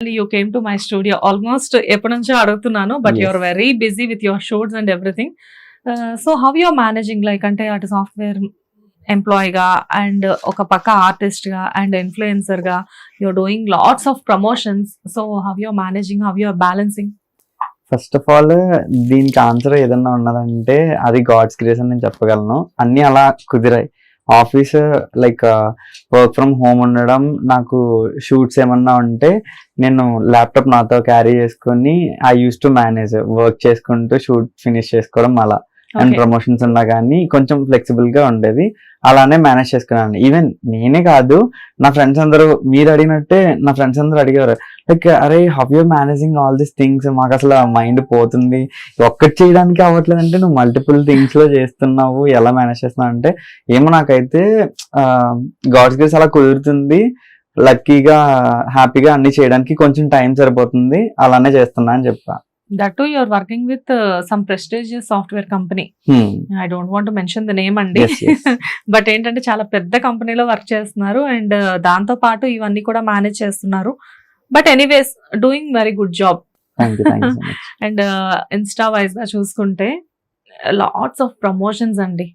You came to my studio almost ఎప్పటి నుంచో అడుగుతున్నాను but. You're very busy with your shoots and everything so how you're managing like అంటే అటు software ఎంప్లాయీగా and ఒక పక్క ఆర్టిస్ట్గా and ఇన్ఫ్లుయెన్సర్గా you're doing lots of promotions so how you're managing how you're balancing first of all దీనికి answer ఏదన్నా ఉన్నదంటే అది గాడ్స్ క్రియేషన్ నేను చెప్పగలను. అన్ని అలా కుదిరాయి. Office like work from home ఉండడం నాకు షూట్స్ ఏమన్నా ఉంటే నేను ల్యాప్టాప్ నాతో క్యారీ చేసుకొని I use to manage work చేసుకుంటూ షూట్ ఫినిష్ చేసుకోవడం అలా. అండ్ ప్రమోషన్స్ ఉన్నా కానీ కొంచెం ఫ్లెక్సిబుల్గా ఉండేది. అలానే మేనేజ్ చేసుకున్నాను. ఈవెన్ నేనే కాదు నా ఫ్రెండ్స్ అందరూ మీరు అడిగినట్టే నా ఫ్రెండ్స్ అందరూ అడిగారు. లైక్ అరే how you managing all these things మాకు అసలు మైండ్ పోతుంది. ఒక్కటి చేయడానికి అవ్వట్లేదు అంటే నువ్వు మల్టిపుల్ థింగ్స్లో చేస్తున్నావు. ఎలా మేనేజ్ చేస్తున్నావు? అంటే ఏమో నాకైతే గాడ్స్ గ్రేస్ అలా కుదురుతుంది. లక్కీగా హ్యాపీగా అన్ని చేయడానికి కొంచెం టైం సరిపోతుంది. అలానే చేస్తున్నా అని చెప్పా. That to you're working with some prestigious software company. I don't want mention the name అండి. బట్ ఏంటంటే చాలా పెద్ద కంపెనీలో వర్క్ చేస్తున్నారు అండ్ దాంతో పాటు ఇవన్నీ కూడా మేనేజ్ చేస్తున్నారు. But anyways doing very good job you you and Insta వైజ్గా చూసుకుంటే లాట్స్ ఆఫ్ ప్రమోషన్స్ అండి.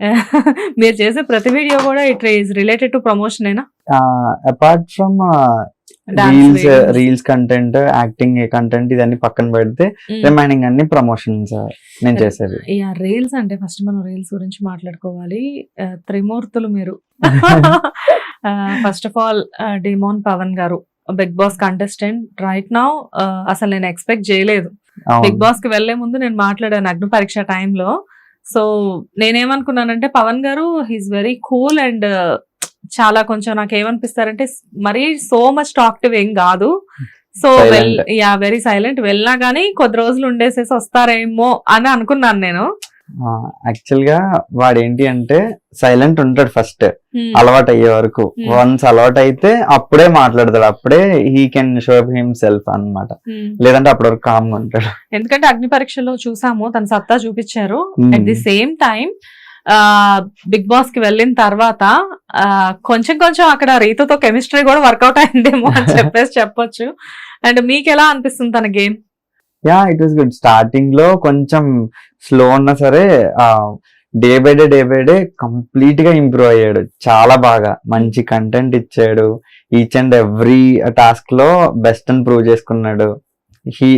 మీరు చేసే ప్రతి వీడియో కూడా it is related to promotion ఏనా? Apart from reels reels content acting content ఇదన్నీ పక్కన పెడితే రిమైనింగ్ అన్ని ప్రమోషన్స్ నేను చేసేది. యా రీల్స్ అంటే ఫస్ట్ మనం రీల్స్ గురించి మాట్లాడుకోవాలి. Uh, త్రిమూర్తులు మీరు. First of all demon Pavan గారు Bigg Boss contestant right now అసలు నేను ఎక్స్పెక్ట్ చేయలేదు. బిగ్. బాస్కి వెళ్ళే ముందు నేను మాట్లాడాను అగ్ని పరీక్ష టైంలో సో నేనేమనుకున్నానంటే పవన్ గారు హీస్ వెరీ కూల్ అండ్ చాలా కొంచెం నాకు ఏమనిపిస్తారంటే మరీ సో మచ్ టాక్టివ్ ఏం కాదు so well. Yeah very silent వెళ్ళినా గానీ కొద్ది రోజులు ఉండేసేసి వస్తారేమో అని అనుకున్నాను నేను యాక్చువల్గా వాడు ఏంటి అంటే సైలెంట్ ఉంటాడు ఫస్ట్. అలవాటు అయ్యే వరకు. వన్స్ అలవాటు అయితే అప్పుడే మాట్లాడతాడు అప్పుడే he can show himself అన్నమాట Hmm. లేదంటే అప్పటి వరకు కామ్ ఉంటాడు ఎందుకంటే అగ్ని పరీక్షలో చూసాము తన సత్తా చూపించారు. At the same time Bigg బాస్కి వెళ్ళిన తర్వాత కొంచెం కొంచెం అక్కడ రీతుతో కెమిస్ట్రీ కూడా వర్కౌట్ అయిందేమో అని చెప్పేసి చెప్పొచ్చు. అండ్ మీకు ఎలా అనిపిస్తుంది తన game? Yeah it was good. స్టార్టింగ్లో కొంచెం స్లో ఉన్నా సరే day by day day by day కంప్లీట్గా ఇంప్రూవ్ అయ్యాడు. చాలా బాగా. మంచి కంటెంట్ ఇచ్చాడు. ఈచ్ అండ్ ఎవ్రీ టాస్క్లో బెస్ట్ అని ప్రూవ్ చేసుకున్నాడు. హీ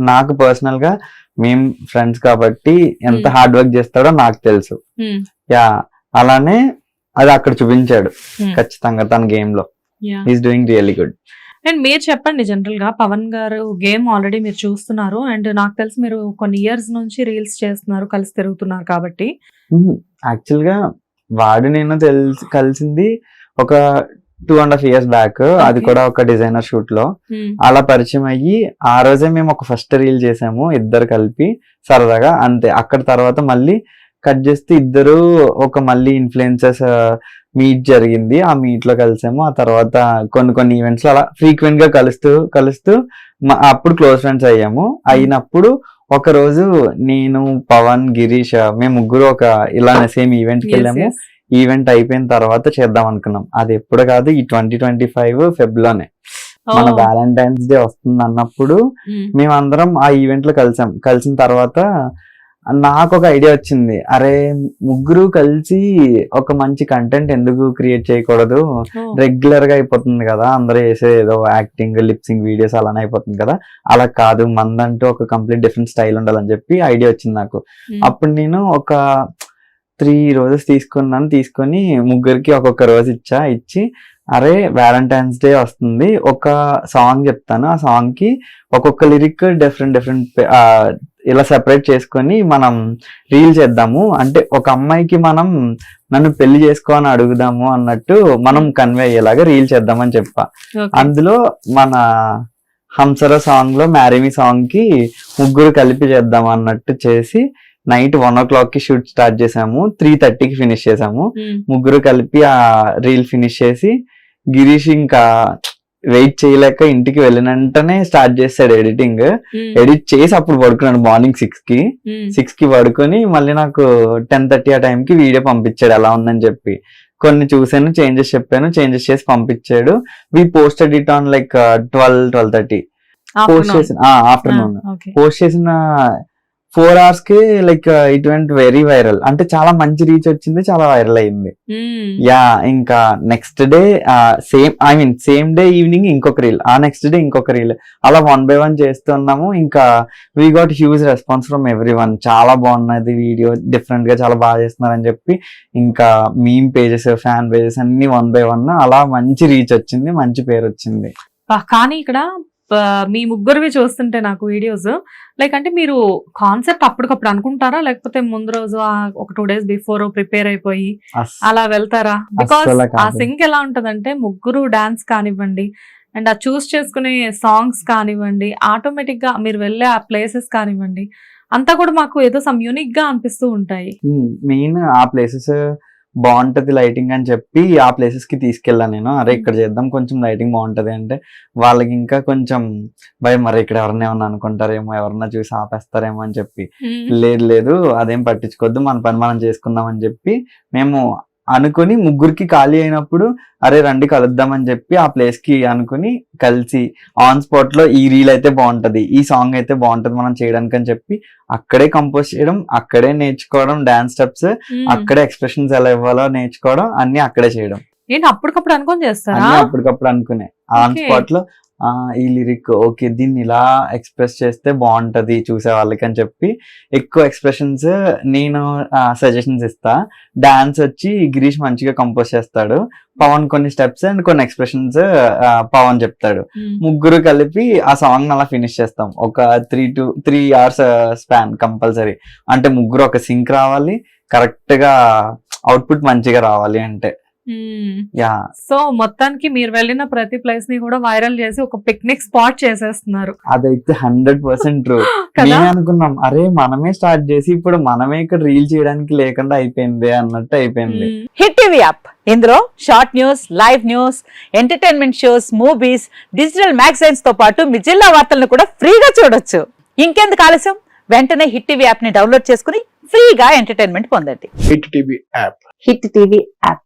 నాకు పర్సనల్గా మేం ఫ్రెండ్స్ కాబట్టి ఎంత Hmm. హార్డ్ వర్క్ చేస్తాడో నాకు తెలుసు. యా అలానే అది అక్కడ చూపించాడు Hmm. ఖచ్చితంగా తన గేమ్లో is doing really good and మీరు చెప్పండి జనరల్గా పవన్ గారు గేమ్ ఆల్రెడీ మీరు చూస్తున్నారు అండ్ నాకు తెలిసి మీరు కొన్ని ఇయర్స్ నుంచి రీల్స్ చేస్తున్నారు కలిసి తిరుగుతున్నారు కాబట్టి. యాక్చువల్గా వాడు నేను తెలిసి కలిసింది ఒక two and half years back అది. కూడా ఒక డిజైనర్ షూట్లో Hmm. అలా పరిచయం అయ్యి ఆ రోజే మేము ఒక ఫస్ట్ రీల్ చేసాము ఇద్దరు కలిపి సరదాగా అంతే అక్కడ తర్వాత మళ్ళీ కట్ చేస్తే ఇద్దరు ఒక మళ్ళీ ఇన్ఫ్లుయెన్సెస్ మీట్ జరిగింది ఆ మీట్లో కలిసాము ఆ తర్వాత కొన్ని కొన్ని ఈవెంట్స్లో అలా ఫ్రీక్వెంట్గా కలుస్తూ కలుస్తూ అప్పుడు క్లోజ్ ఫ్రెండ్స్ అయ్యాము అయినప్పుడు ఒక రోజు నేను పవన్ గిరీష్ మేము ముగ్గురు ఒక ఇలానే సేమ్ ఈవెంట్కి వెళ్ళాము. ఈవెంట్ అయిపోయిన తర్వాత చేద్దాం అనుకున్నాం అది ఎప్పుడు కాదు ఈ ట్వంటీ ట్వంటీ ఫైవ్ ఫెబ్లోనే మన. వ్యాలంటైన్స్ డే వస్తుంది అన్నప్పుడు. మేమందరం ఆ ఈవెంట్లో కలిసాం కలిసిన తర్వాత నాకు ఒక ఐడియా వచ్చింది అరే ముగ్గురు కలిసి ఒక మంచి కంటెంట్ ఎందుకు క్రియేట్ చేయకూడదు. రెగ్యులర్గా అయిపోతుంది కదా అందరూ చేసే ఏదో యాక్టింగ్ లిప్సింగ్ వీడియోస్ అలానే అయిపోతుంది కదా అలా కాదు మందంటూ ఒక కంప్లీట్ డిఫరెంట్ స్టైల్ ఉండాలని చెప్పి ఐడియా వచ్చింది నాకు. అప్పుడు నేను ఒక త్రీ రోజెస్ తీసుకున్నాను తీసుకొని ముగ్గురికి ఒక్కొక్క రోజు ఇచ్చా ఇచ్చి అరే వ్యాలంటైన్స్ డే వస్తుంది ఒక సాంగ్ చెప్తాను ఆ సాంగ్కి ఒక్కొక్క లిరిక్ డిఫరెంట్ డిఫరెంట్ ఇలా సెపరేట్ చేసుకొని మనం రీల్ చేద్దాము అంటే ఒక అమ్మాయికి మనం నన్ను పెళ్ళి చేసుకో అని అడుగుదాము అన్నట్టు మనం కన్వే అయ్యేలాగా రీల్ చేద్దామని చెప్పా. అందులో మన హంసర సాంగ్లో మ్యారీమి సాంగ్కి ముగ్గురు కలిపి చేద్దాం అన్నట్టు చేసి నైట్ వన్ ఓ క్లాక్కి షూట్ స్టార్ట్ చేసాము. త్రీ థర్టీకి ఫినిష్ చేసాము. ముగ్గురు కలిపి ఆ రీల్ ఫినిష్ చేసి గిరీష్ ఇంకా వెయిట్ చేయలేక ఇంటికి వెళ్ళిన వెంటనే స్టార్ట్ చేస్తాడు ఎడిటింగ్. ఎడిట్ చేసి అప్పుడు పడుకున్నాడు మార్నింగ్ సిక్స్కి. సిక్స్కి పడుకొని మళ్ళీ నాకు టెన్ థర్టీ ఆ time కి వీడియో పంపించాడు ఎలా ఉందని చెప్పి. కొన్ని చూసాను చేంజెస్ చెప్పాను చేంజెస్ చేసి పంపించాడు. We posted it on like twelve twelve thirty. Post చేసిన ఆఫ్టర్నూన్. పోస్ట్ చేసిన ఫోర్ అవర్స్కి like it went very viral అంటే చాలా మంచి రీచ్ వచ్చింది చాలా వైరల్ అయింది. యా ఇంకా next day same I mean same day evening ఇంకొక రీల్ ఆ నెక్స్ట్ డే ఇంకొక రీల్ అలా వన్ బై వన్ చేస్తున్నాము. ఇంకా we got huge response from everyone చాలా బాగున్నది వీడియో డిఫరెంట్గా చాలా బాగా చేస్తున్నారని చెప్పి ఇంకా మీమ్ పేజెస్ ఫ్యాన్ పేజెస్ అన్ని వన్ బై వన్ అలా మంచి రీచ్ వచ్చింది మంచి పేరు వచ్చింది. కానీ ఇక్కడ మీ ముగ్గురివి చూస్తుంటే నాకు వీడియోస్. లైక్ అంటే మీరు కాన్సెప్ట్ అప్పటికప్పుడు అనుకుంటారా? లేకపోతే ముందు రోజు ఒక టూ డేస్ బిఫోర్ ప్రిపేర్ అయిపోయి అలా వెళ్తారా? బికాస్ ఆ. సింక్ ఎలా ఉంటదంటే ముగ్గురు డాన్స్ కానివ్వండి అండ్ ఆ చూస్ చేసుకునే సాంగ్స్ కానివ్వండి ఆటోమేటిక్గా మీరు వెళ్ళే ఆ ప్లేసెస్ కానివ్వండి అంతా కూడా మాకు ఏదో సమ్ యూనిక్గా అనిపిస్తూ ఉంటాయి. మెయిన్ ఆ ప్లేసెస్ బాగుంటది లైటింగ్ అని చెప్పి ఆ ప్లేసెస్కి తీసుకెళ్ళాను నేను. అరే ఇక్కడ చేద్దాం కొంచెం లైటింగ్ బాగుంటది అంటే వాళ్ళకి ఇంకా కొంచెం భయం. మరి ఇక్కడ ఎవరిని ఏమన్నా అనుకుంటారేమో ఎవరన్నా చూసి ఆపేస్తారేమో అని చెప్పి. లేదు లేదు అదేం పట్టించుకోవద్దు మన పని మనం చేసుకుందాం అని చెప్పి మేము అనుకుని ముగ్గురికి ఖాళీ అయినప్పుడు అరే రండి కలుద్దాం అని చెప్పి ఆ ప్లేస్కి అనుకుని కలిసి ఆన్ స్పాట్లో ఈ రీల్ అయితే బాగుంటది ఈ సాంగ్ అయితే బాగుంటది మనం చేయడానికి అని చెప్పి అక్కడే కంపోజ్ చేయడం అక్కడే నేర్చుకోవడం డాన్స్ స్టెప్స్. అక్కడే ఎక్స్ప్రెషన్స్ ఎలా ఇవ్వాలో నేర్చుకోవడం అన్ని అక్కడే చేయడం ఏంటి అప్పటికప్పుడు అనుకొని చేస్తారా అన్ని అప్పటికప్పుడు అనుకునే ఆన్. స్పాట్లో ఈ లిరిక్ ఓకే దీన్ని ఇలా ఎక్స్ప్రెస్ చేస్తే బాగుంటది చూసే వాళ్ళకి అని చెప్పి ఎక్కువ ఎక్స్ప్రెషన్స్ నేను సజెషన్స్ ఇస్తా. డాన్స్ వచ్చి గిరీష్ మంచిగా కంపోజ్ చేస్తాడు. పవన్ కొన్ని స్టెప్స్ అండ్ కొన్ని ఎక్స్ప్రెషన్స్ పవన్ చెప్తాడు. మ్మ్. ముగ్గురు కలిపి ఆ సాంగ్ అలా ఫినిష్ చేస్తాం. ఒక three to three hours span compulsory అంటే ముగ్గురు ఒక సింక్ రావాలి. కరెక్ట్గా అవుట్పుట్ మంచిగా రావాలి అంటే. యా. సో మొత్తానికి మీరు వెళ్ళిన ప్రతి ప్లేస్ని కూడా వైరల్ చేసి ఒక పిక్నిక్ స్పాట్ చేసేస్తున్నారు. అదైతే హండ్రెడ్ పర్సెంట్ ట్రూ అనుకున్నాం అరే మనమే స్టార్ట్ చేసి ఇప్పుడు మనమే ఇక్కడ రీల్ చేయడానికి లేకుండా అయిపోయింది అన్నట్టు అయిపోయింది. హిట్ టీవీ యాప్ ఇందులో short news live news entertainment shows movies digital మ్యాగజైన్స్తో పాటు మీ జిల్లా వార్తలను కూడా ఫ్రీగా చూడొచ్చు. ఇంకెందుకు ఆలస్యం? వెంటనే హిట్ టీవీ యాప్ని డౌన్లోడ్ చేసుకుని ఫ్రీగా ఎంటర్టైన్మెంట్ పొందండి. Hit TV app Hit TV app